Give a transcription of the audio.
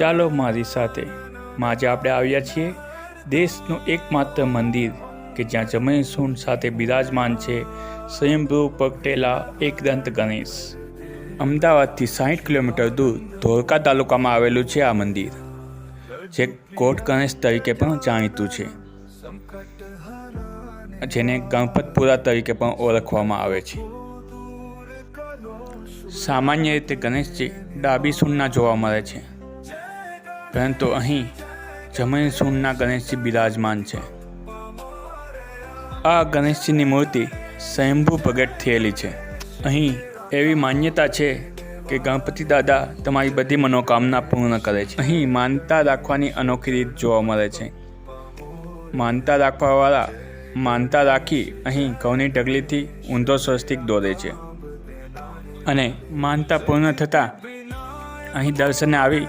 ચાલો મારી સાથે. આજે આપણે આવ્યા છીએ. દેશનું એકમાત્ર મંદિર કે જ્યાં જમીન સૂંઢ સાથે બિરાજમાન છે સ્વયંભૂ પગટેલા એકદંત ગણેશ. અમદાવાદથી સાઠ કિલોમીટર દૂર ધોળકા તાલુકામાં આવેલું છે આ મંદિર, જે કોટ ગણેશ તરીકે પણ જાણીતું છે. જેને ગણપતપુરા તરીકે પણ ઓળખવામાં આવે છે. સામાન્ય રીતે ગણેશજી ડાબી સૂંઢના જોવા મળે છે. પરંતુ અહીં જમીન સૂંઢના ગણેશજી બિરાજમાન છે. આ ગણેશજીની મૂર્તિ સ્વયંભૂ પ્રગટ થયેલી છે. અહીં એવી માન્યતા છે કે ગણપતિ દાદા તમારી બધી મનોકામના પૂર્ણ કરે છે. અહીં માનતા રાખવાની અનોખી રીત જોવા મળે છે. માનતા રાખવાવાળા માનતા રાખી અહીં ઘઉંની ઢગલીથી ઊંધો સ્વસ્તિક દોરે છે. અને માનતા પૂર્ણ થતાં અહીં દર્શને આવી